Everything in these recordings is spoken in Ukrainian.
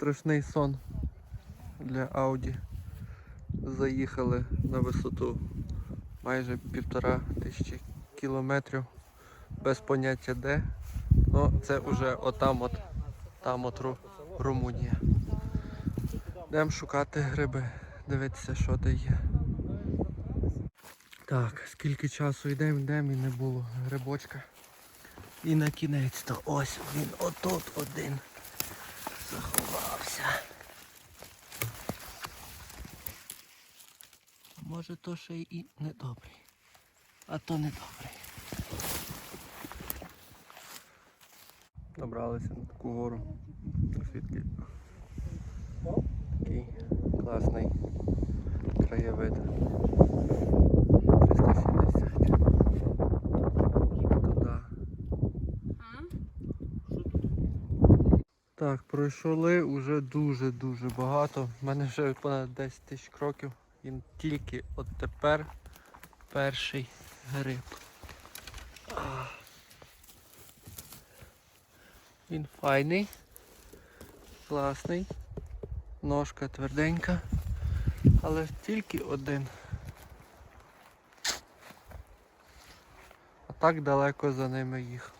страшний сон для Audi. Заїхали на висоту майже півтора тисячі кілометрів без поняття де. Ну, це вже отам от, там от Ру- Румунія. Йдемо шукати гриби, дивитися, що де є. Так, скільки часу йдемо, йдемо і не було грибочка. І на кінець то ось він отут один заховався. Може то ще і недобрий. А то недобрий. Добралися на таку гору. Звідки такий класний краєвид. 360. Туди. Так, пройшли вже дуже-дуже багато. У мене вже понад 10 тисяч кроків. І тільки от тепер перший гриб. Він файний, класний, ножка тверденька, але тільки один. А так далеко за ними їхав.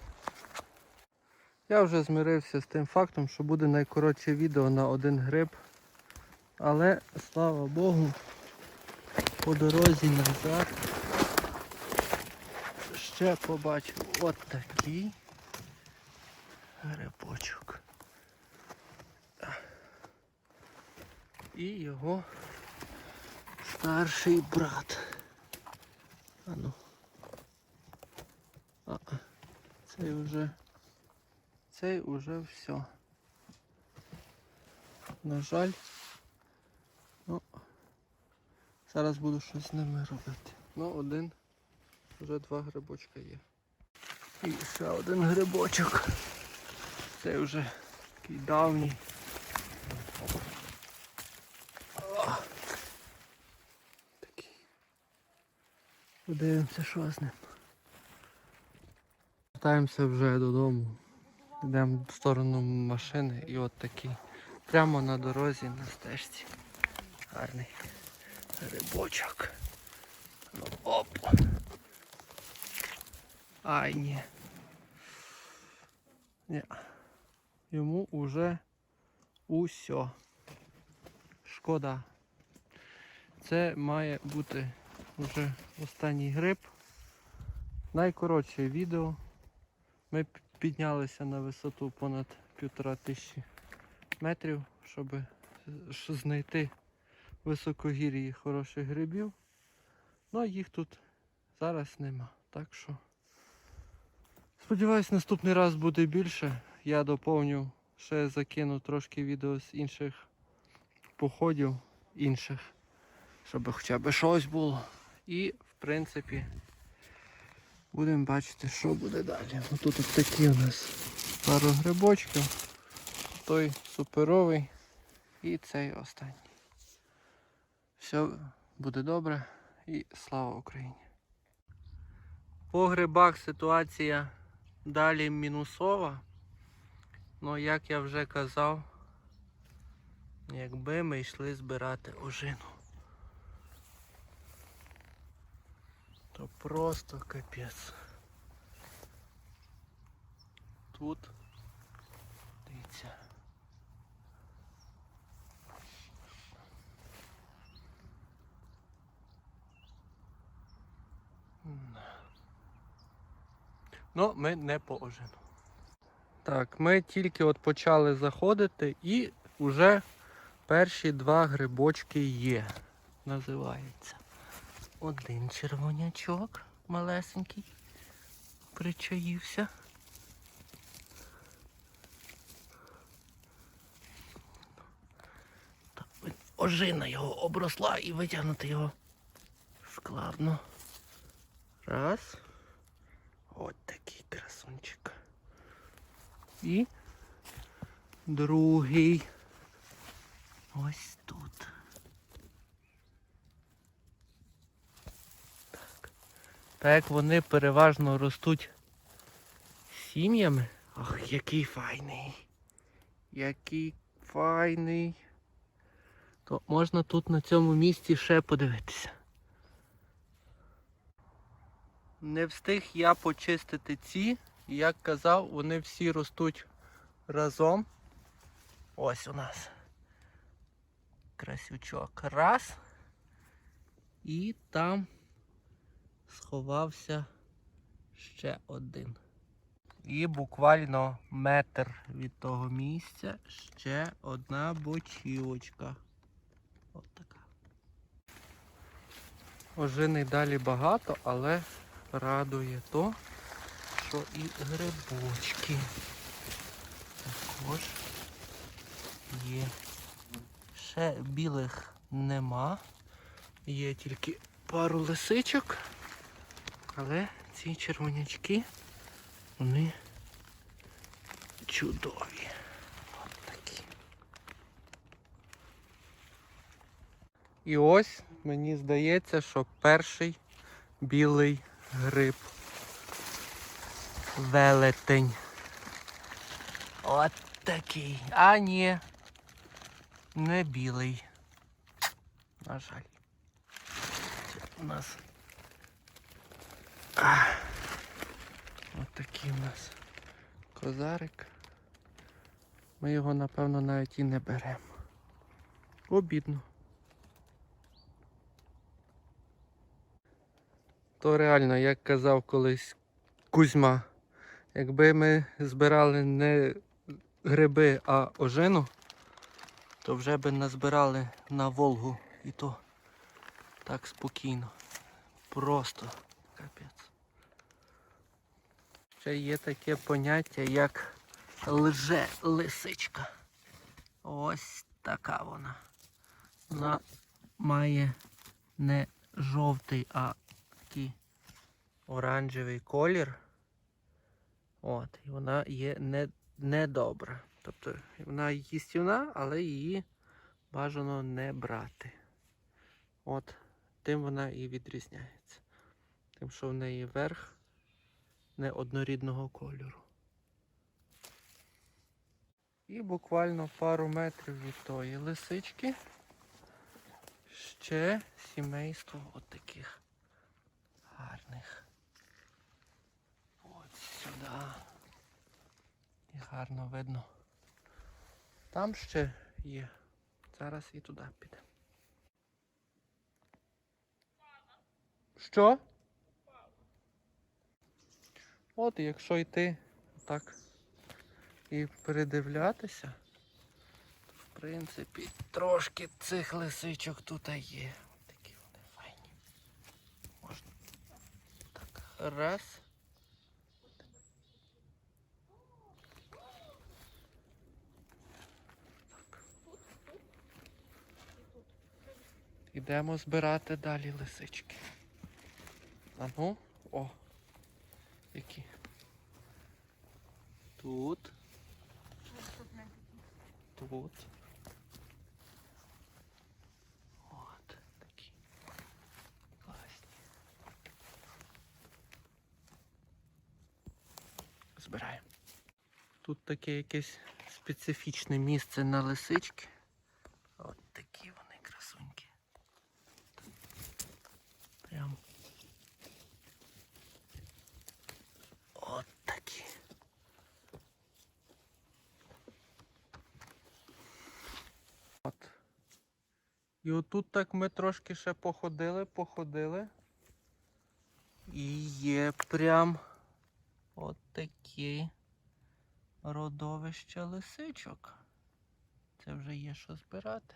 Я вже змирився з тим фактом, що буде найкоротше відео на один гриб. Але, слава Богу, по дорозі назад ще побачив от такий грибочок. І його старший брат. Ану. А, цей вже цей уже все. На жаль, ну, зараз буду щось з ними робити. Ну, один, вже два грибочка є. І ще один грибочок. Цей вже такий давній. Такий. Подивимося, що з ним. Вертаємося вже додому. Йдемо в сторону машини і от такий. Прямо на дорозі на стежці. Гарний грибочок. Ну, оп. Ай, ні. Ні. Йому уже усьо. Шкода. Це має бути вже останній гриб. Найкоротше відео. Ми піднялися на висоту понад півтора тисячі метрів, щоб знайти високогір'ї хороших грибів. Ну а їх тут зараз нема. Так що сподіваюсь, наступний раз буде більше. Я доповню, ще закину трошки відео з інших походів, інших, щоб хоча б щось було. І в принципі будемо бачити, що буде далі. Ну, Тут от такі у нас пару грибочків. Той суперовий і цей останній. Все буде добре і слава Україні. По грибах ситуація далі мінусова. Ну, як я вже казав, якби ми йшли збирати ожину. То просто капець. Тут Ну, ми не по ожину. Так, ми тільки от почали заходити і вже перші два грибочки є. Називається. Один червонячок малесенький. Причаївся. Ожина його обросла і витягнути його складно. Раз. От такий красунчик. І другий. Ось тут. Так. Так як вони переважно ростуть сім'ями. Ох, який файний. Який файний. То можна тут на цьому місці ще подивитися. Не встиг я почистити ці. Як казав, вони всі ростуть разом. Ось у нас красючок. Раз. І там сховався ще один. І буквально метр від того місця ще одна бочівочка. От така. Ожини далі багато, але радує то, що і грибочки також є. Ще білих нема. Є тільки пару лисичок, але ці червонячки, вони чудові. От такі. І ось мені здається, що перший білий гриб. Велетень. От такий. А ні. Не білий. На жаль. Це у нас. От такий у нас козарик. Ми його, напевно, навіть і не беремо. Обідно. То реально, як казав колись Кузьма, якби ми збирали не гриби, а ожину, то вже би назбирали на Волгу і то так спокійно. Просто капець. Ще є таке поняття, як лже лисичка. Ось така вона. Вона має не жовтий, а такий оранжевий колір. От, і вона є не, недобра. Тобто вона їстівна, але її бажано не брати. От, тим вона і відрізняється. Тим, що в неї верх не однорідного кольору. І буквально пару метрів від тої лисички ще сімейство от таких гарних. От сюди. І гарно видно. Там ще є. Зараз і туди піде. Що? От якщо йти так і передивлятися, то в принципі трошки цих лисичок тут є. От такі вони файні. Можна так раз. Ідемо збирати далі лисички. А ну, о, які. Тут. Тут. От такі. Класні. Збираємо. Тут таке якесь специфічне місце на лисички. От такі вони красунькі. Прям. От такі. От. І отут так ми трошки ще походили, походили. І є прям от такі родовище лисичок. Це вже є що збирати.